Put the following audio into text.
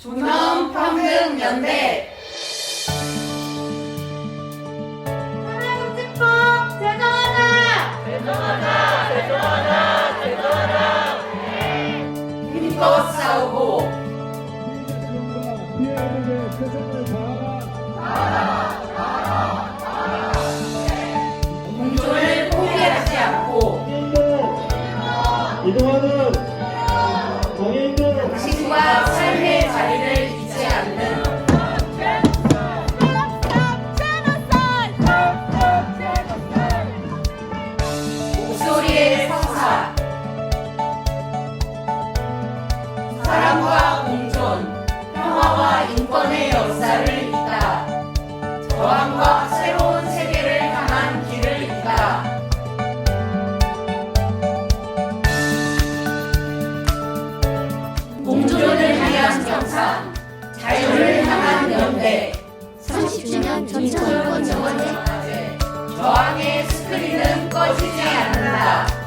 존엄 평등 연대! 힘껏 싸우고 피해자 다하라. 공존을 포기하지 않고 이동하는 향한 연대 30주년 전청권 정원제 저항의 스크린은 꺼지지 않는다